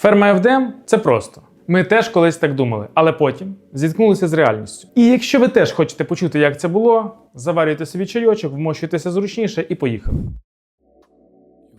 Ферма FDM – це просто. Ми теж колись так думали, але потім зіткнулися з реальністю. І якщо ви теж хочете почути, як це було, заварюйте собі чайочок, вмощуйтеся зручніше і поїхали.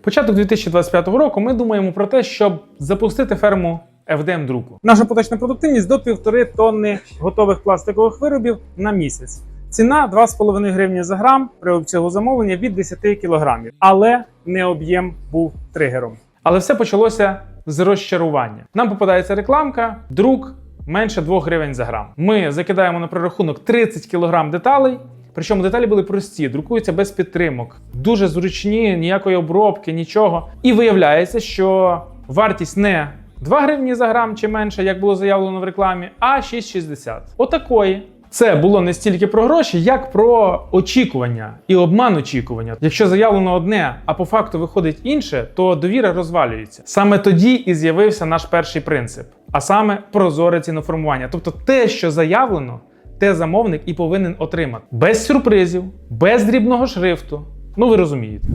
Початок 2025 року ми думаємо про те, щоб запустити ферму FDM друку. Наша поточна продуктивність до півтори тонни готових пластикових виробів на місяць. Ціна 2,5 гривні за грам при обсягу замовлення від 10 кілограмів. Але не об'єм був тригером. Але все почалося з розчарування. Нам попадається рекламка, друк менше 2 гривень за грам. Ми закидаємо на прорахунок 30 кг деталей. Причому деталі були прості, друкуються без підтримок, дуже зручні, ніякої обробки, нічого. І виявляється, що вартість не 2 гривні за грам чи менше, як було заявлено в рекламі, а 6,60. Отакої. Це було не стільки про гроші, як про очікування і обман очікування. Якщо заявлено одне, а по факту виходить інше, то довіра розвалюється. Саме тоді і з'явився наш перший принцип, а саме прозоре ціноформування. Тобто те, що заявлено, те замовник і повинен отримати без сюрпризів, без дрібного шрифту. Ну ви розумієте.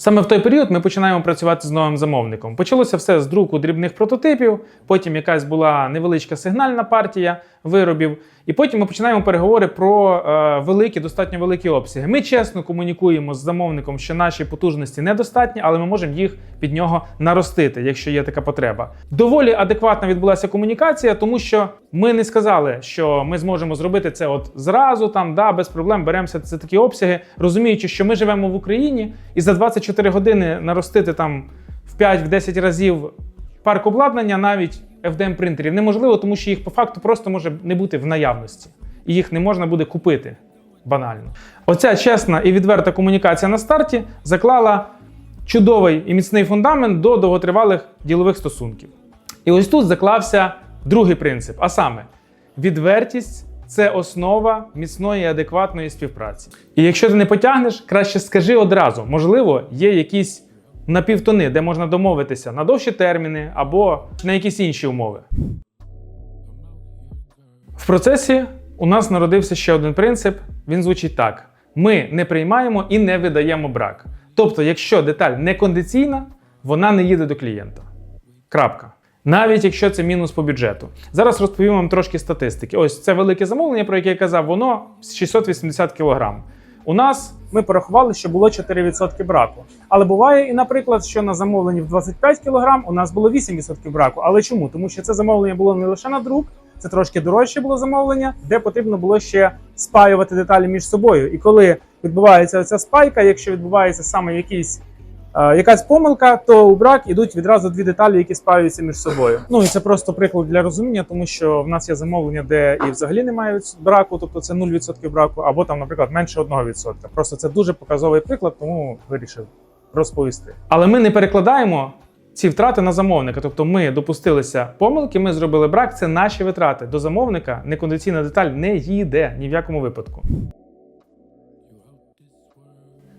Саме в той період ми починаємо працювати з новим замовником. Почалося все з друку дрібних прототипів, потім якась була невеличка сигнальна партія виробів, і потім ми починаємо переговори про е, великі, достатньо великі обсяги. Ми чесно комунікуємо з замовником, що наші потужності недостатні, але ми можемо їх під нього наростити, якщо є така потреба. Доволі адекватна відбулася комунікація, тому що ми не сказали, що ми зможемо зробити це от зразу, там да, без проблем беремося за такі обсяги, розуміючи, що ми живемо в Україні, і за 24 години наростити там в 5-10 разів парк обладнання навіть FDM принтерів неможливо, тому що їх по факту просто може не бути в наявності, і їх не можна буде купити банально. Оця чесна і відверта комунікація на старті заклала чудовий і міцний фундамент до довготривалих ділових стосунків. І ось тут заклався другий принцип, а саме відвертість. Це основа міцної і адекватної співпраці. І якщо ти не потягнеш, краще скажи одразу. Можливо, є якісь напівтони, де можна домовитися на довші терміни або на якісь інші умови. В процесі у нас народився ще один принцип. Він звучить так: ми не приймаємо і не видаємо брак. Тобто, якщо деталь не кондиційна, вона не їде до клієнта. Крапка. Навіть якщо це мінус по бюджету. Зараз розповім вам трошки статистики. Ось це велике замовлення, про яке я казав, воно 680 кг. У нас Ми порахували, що було 4% браку. Але буває і, наприклад, що на замовленні в 25 кг у нас було 8% браку. Але чому? Тому що це замовлення було не лише на друк, це трошки дорожче було замовлення, де потрібно було ще спаювати деталі між собою. І коли відбувається ця спайка, якщо відбувається саме якийсь якась помилка, то у брак ідуть відразу дві деталі, які спаюються між собою. Ну і це просто приклад для розуміння, тому що в нас є замовлення, де і взагалі немає браку, тобто це 0% браку, або там, наприклад, менше 1%. Просто це дуже показовий приклад, тому вирішив розповісти. Але ми не перекладаємо ці втрати на замовника. Тобто ми допустилися помилки, ми зробили брак, це наші витрати. До замовника некондиційна деталь не їде ні в якому випадку.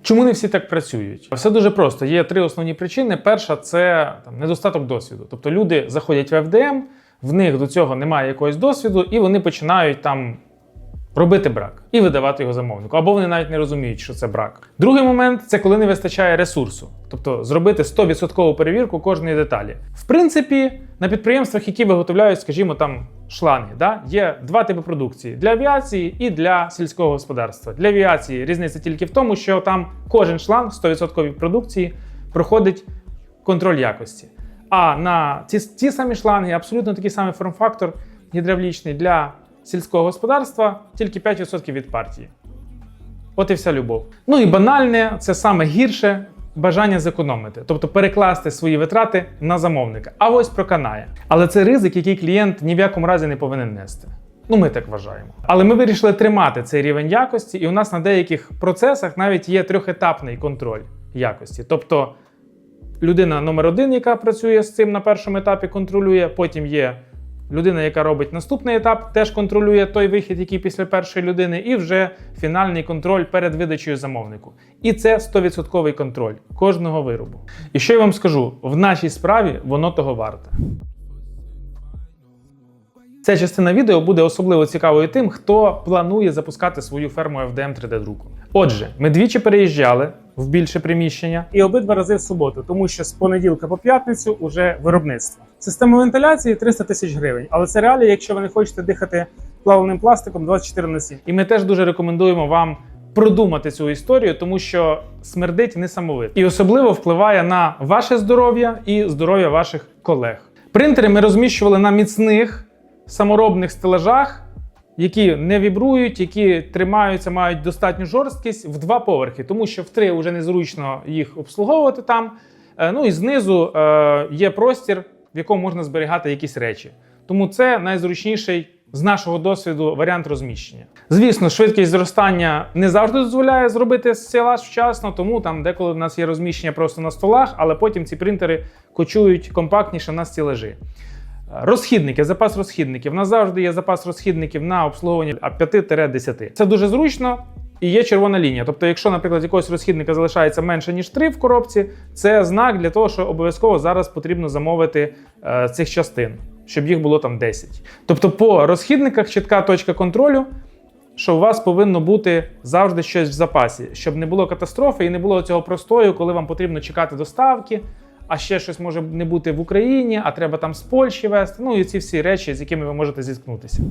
Чому не всі так працюють? Все дуже просто. Є три основні причини. Перша це там, недостаток досвіду. Тобто люди заходять в FDM, в них до цього немає якогось досвіду, і вони починають там робити брак і видавати його замовнику. Або вони навіть не розуміють, що це брак. Другий момент це коли не вистачає ресурсу, тобто зробити 100% перевірку кожної деталі. В принципі, на підприємствах, які виготовляють, скажімо, там шланги, да, є два типи продукції для авіації і для сільського господарства. Для авіації різниця тільки в тому, що там кожен шланг 100% продукції проходить контроль якості. А на ці, ці самі шланги абсолютно такий самий форм-фактор гідравлічний для сільського господарства, тільки 5% від партії. От і вся любов. Ну і банальне, це саме гірше бажання зекономити, тобто перекласти свої витрати на замовника. А ось проканає. Але це ризик, який клієнт ні в якому разі не повинен нести. Ну, ми так вважаємо. Але ми вирішили тримати цей рівень якості, і у нас на деяких процесах навіть є трьохетапний контроль якості. Тобто людина номер один, яка працює з цим на першому етапі, контролює, потім є людина, яка робить наступний етап, теж контролює той вихід, який після першої людини, і вже фінальний контроль перед видачею замовнику. І це 100% контроль кожного виробу. І що я вам скажу, в нашій справі воно того варте. Ця частина відео буде особливо цікавою тим, хто планує запускати свою ферму FDM 3D друку. Отже, ми двічі переїжджали в більше приміщення. і обидва рази в суботу, тому що з понеділка по п'ятницю уже виробництво. Система вентиляції 300 тисяч гривень, але це реалії, якщо ви не хочете дихати плавленим пластиком 24 на 7. І ми теж дуже рекомендуємо вам продумати цю історію, тому що смердить несамовито. І особливо впливає на ваше здоров'я і здоров'я ваших колег. Принтери ми розміщували на міцних саморобних стелажах, які не вібрують, які тримаються, мають достатню жорсткість в два поверхи, тому що в три вже незручно їх обслуговувати там. Е, Ну і знизу е, є простір, в якому можна зберігати якісь речі. Тому це найзручніший з нашого досвіду варіант розміщення. Звісно, швидкість зростання не завжди дозволяє зробити стелаж вчасно, тому там деколи в нас є розміщення просто на столах, але потім ці принтери кочують компактніше на стелажі. Розхідники, запас розхідників. У нас завжди є запас розхідників на обслуговування 5-10. Це дуже зручно і є червона лінія. Тобто, якщо, наприклад, якогось розхідника залишається менше, ніж 3 в коробці, це знак для того, що обов'язково зараз потрібно замовити е, цих частин, щоб їх було там 10. Тобто, по розхідниках чітка точка контролю. Що у вас повинно бути завжди щось в запасі, щоб не було катастрофи і не було цього простою, коли вам потрібно чекати доставки, а ще щось може не бути в Україні, а треба там з Польщі вести. Ну і ці всі речі, з якими ви можете зіткнутися.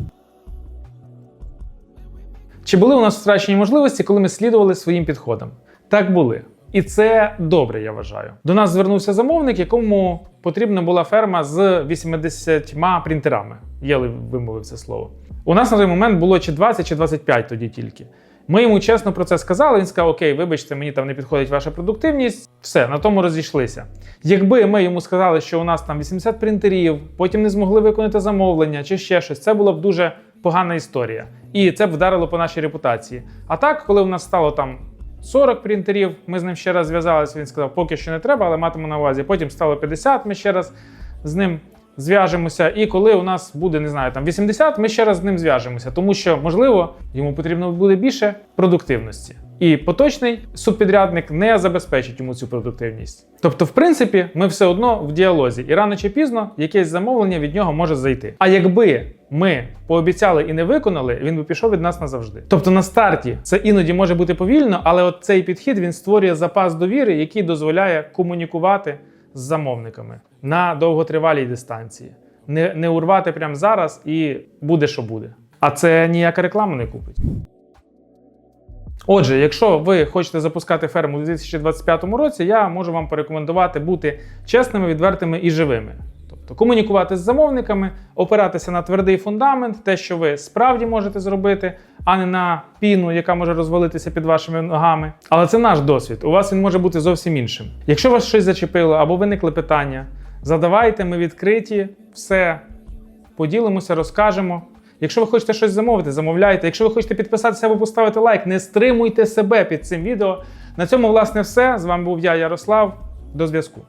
Чи були у нас втрачені можливості, коли ми слідували своїм підходам? Так були. І це добре, я вважаю. До нас звернувся замовник, якому потрібна була ферма з 80 принтерами. Я вимовив це слово. У нас на той момент було чи 20, чи 25 тоді тільки. Ми йому чесно про це сказали. Він сказав: Окей, вибачте, мені там не підходить ваша продуктивність. Все, на тому розійшлися. Якби ми йому сказали, що у нас там 80 принтерів, потім не змогли виконати замовлення чи ще щось, це була б дуже погана історія. І це б вдарило по нашій репутації. А так, коли у нас стало там 40 принтерів, ми з ним ще раз зв'язалися. Він сказав, поки що не треба, але матиму на увазі. Потім стало 50, ми ще раз з ним зв'яжемося. І коли у нас буде, не знаю, там 80, ми ще раз з ним зв'яжемося, тому що, можливо, йому потрібно буде більше продуктивності. І поточний субпідрядник не забезпечить йому цю продуктивність. Тобто, в принципі, ми все одно в діалозі, і рано чи пізно якесь замовлення від нього може зайти. А якби ми пообіцяли і не виконали, він би пішов від нас назавжди. Тобто на старті це іноді може бути повільно, але от цей підхід він створює запас довіри, який дозволяє комунікувати з замовниками на довготривалій дистанції. Не, не урвати прямо зараз і буде, що буде. А це ніяка реклама не купить. Отже, якщо ви хочете запускати ферму у 2025 році, я можу вам порекомендувати бути чесними, відвертими і живими. Тобто комунікувати з замовниками, опиратися на твердий фундамент, те, що ви справді можете зробити, а не на піну, яка може розвалитися під вашими ногами. Але це наш досвід. У вас він може бути зовсім іншим. Якщо вас щось зачепило або виникли питання, задавайте, ми відкриті, все поділимося, розкажемо. Якщо ви хочете щось замовити, замовляйте. Якщо ви хочете підписатися або поставити лайк, не стримуйте себе під цим відео. На цьому, власне, все. З вами був я, Ярослав. До зв'язку.